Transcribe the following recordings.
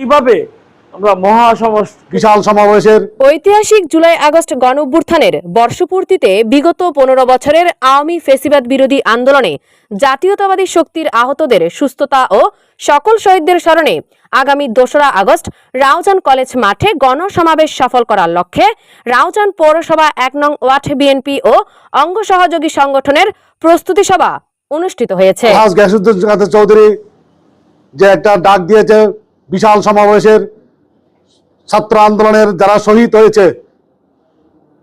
কীভাবে আমরা মহাসমাজ বিশাল সমাবেশের ঐতিহাসিক জুলাই আগস্ট গণ অভ্যুত্থানের বর্ষপূর্তিতে বিগত পনেরো বছরের আওয়ামী ফেসিবাদ বিরোধী আন্দোলনে জাতীয়তাবাদী শক্তির আহতদের সুস্থতা ও সকল শহীদদের স্মরণে আগামী দোসরা আগস্ট রাউজান কলেজ মাঠে গণসমাবেশ সফল করার লক্ষ্যে রাউজান পৌরসভা এক নং ওয়ার্ড বিএনপি ও অঙ্গ সহযোগী সংগঠনের প্রস্তুতি সভা অনুষ্ঠিত হয়েছে। চৌধুরী যে একটা ডাক দিয়েছে বিশাল সমাবেশের ছাত্র আন্দোলনের যারা শহীদ হয়েছে,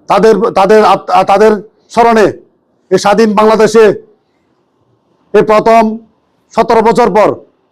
তাদের তাদের তাদের স্মরণে এই স্বাধীন বাংলাদেশে এই প্রথম সতেরো বছর পর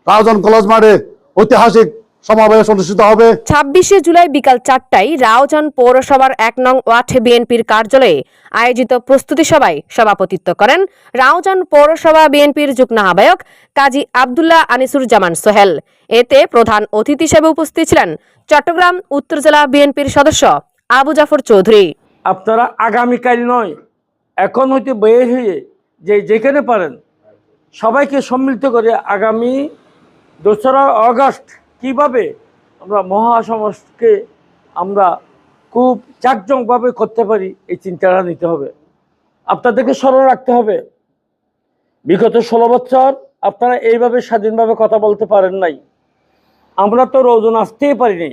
রাজন কলেজ মাঠে ঐতিহাসিক সমাবেশ অনুষ্ঠিত হবে। ছাব্বিশে জুলাই বিকাল চারটায় রাওজান পৌরসভার এক নং ওয়ার্ড বিএনপির কার্যালয়ে আয়োজিত প্রস্তুতি সভায় সভাপতিত্ব করেন রাওজান পৌরসভা বিএনপির যুগ্ম আহ্বায়ক কাজী আবদুল্লাহ আনিসুর জামান সোহেল। এতে প্রধান অতিথি হিসেবে উপস্থিত ছিলেন চট্টগ্রাম উত্তর জেলা বিএনপির সদস্য আবু জাফর চৌধুরী। আপনারা আগামীকাল নয় এখন হইতে বের হয়ে যে যেখানে পারেন সবাইকে সম্মিলিত করে আগামী দোসরা আগস্ট কীভাবে আমরা মহাসমাজকে আমরা খুব চাকজমকভাবে করতে পারি, এই চিন্তাটা নিতে হবে। আপনাদেরকে স্মরণ রাখতে হবে, বিগত ষোলো বছর আপনারা এইভাবে স্বাধীনভাবে কথা বলতে পারেন নাই। আমরা তো রোজন আসতেই পারিনি।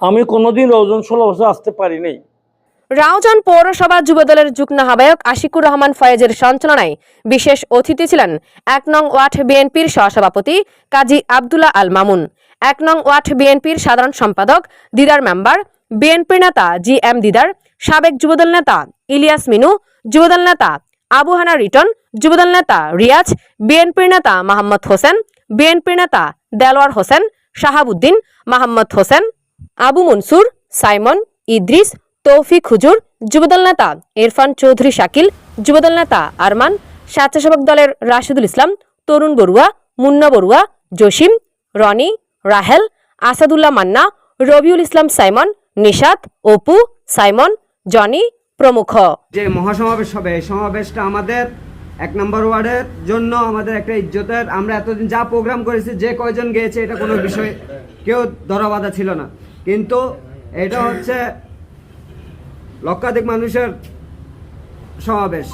আমি কোনোদিন রোজন ষোলো বছর আসতে পারিনি। রাউজান পৌরসভা যুবদলের যুগ্ম আহ্বায়ক আশিকুর রহমান ফয়েজের সঞ্চালনায় বিশেষ অতিথি ছিলেন এক নং ওয়ার্ড বিএনপির সহসভাপতি কাজী আবদুল্লাহ আল মামুন, এক নং ওয়ার্ড বিএনপির সাধারণ সম্পাদক দিদার মেম্বার, বিএনপি নেতা জি এম দিদার, সাবেক যুবদল নেতা ইলিয়াস মিনু, যুবদল নেতা আবু হানা রিটন, যুবদল নেতা রিয়াজ, বিএনপির নেতা মোহাম্মদ হোসেন, বিএনপির নেতা দেলোয়ার হোসেন, শাহাবুদ্দিন মোহাম্মদ হোসেন, আবু মনসুর, সাইমন, ইদ্রিস তৌফিক হুজুর, যুবদল নেতা ইরফান চৌধুরী শাকিল, যুবদল নেতা আরমান, স্বেচ্ছাসেবক দলের রাশিদুল ইসলাম, তরুণ বড়ুয়া, মুন্না বড়ুয়া, জসিম, রনি, রাহেল, আসাদুল্লাহ মান্না, রবিউল ইসলাম সাইমন, নিশাত, অপু, সাইমন, জনি প্রমুখ। যে মহাসমাবেশ হবে, এই সমাবেশটা আমাদের এক নম্বর ওয়ার্ডের জন্য আমাদের একটা ইজ্জতের, আমরা এতদিন যা প্রোগ্রাম করেছি, যে কয়জন গিয়েছে, এটা কোনো বিষয় কেউ ধরাবাধা ছিল না। কিন্তু এটা হচ্ছে লক্ষাধিক মানুষের সমাবেশ।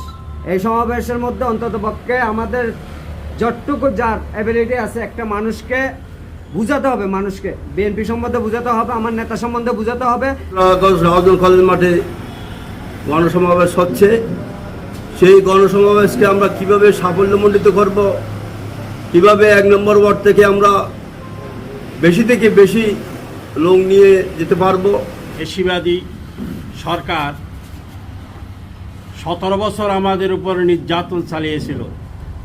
এই সমাবেশের মধ্যে অন্তত পক্ষে আমাদের যতটুকু যার অ্যাবিলিটি আছে একটা মানুষকে বুঝাতে হবে মানুষকে। বিএনপি সম্বন্ধে বুঝাতে হবে আমার নেতা সম্বন্ধে বুঝাতে হবে। কলেজ মাঠে গণসমাবেশ হচ্ছে। সেই গণসমাবেশকে আমরা কীভাবে সাফল্যমণ্ডিত করব কীভাবে এক নম্বর ওয়ার্ড থেকে আমরা বেশি থেকে বেশি লোক নিয়ে যেতে পারব? পেশিবাদী সরকার সতেরো বছর আমাদের উপর নির্যাতন চালিয়েছিল।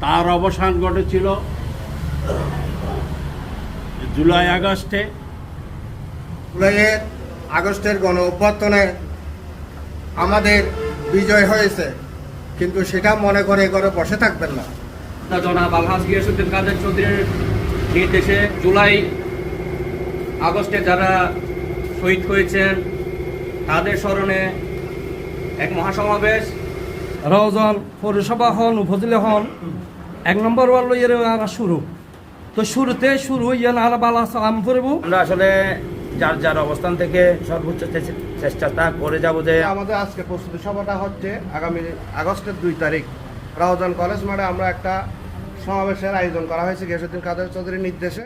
তার অবসান ঘটেছিল জুলাই আগস্টে। জুলাইয়ের আগস্টের গণ অভ্যর্থনে আমাদের বিজয় হয়েছে কিন্তু সেটা মনে করে করে বসে থাকবেন না। জনাব আলহাজ গিয়াসুদ্দিন কাদের চৌধুরীর নির্দেশে জুলাই আগস্টে যারা শহীদ হয়েছেন তাদের স্মরণে এক মহাসমাবেশ। রওজন পৌরসভা হন উপজেলা হন এক নম্বর ওয়ার্ড লইয়ের শুরু। তো শুরুতে শুরু ইয়ে আর বালা সালাম করব আমরা আসলে যার যার অবস্থান থেকে সর্বোচ্চ চেষ্টা চেষ্টা করে যাব যে আমাদের আজকে প্রস্তুতি সভাটা হচ্ছে আগামী আগস্টের দুই তারিখ। রাউজান কলেজ মাঠে আমরা একটা সমাবেশের আয়োজন করা হয়েছে গিয়াসুদ্দিন কাদের চৌধুরীর নির্দেশে।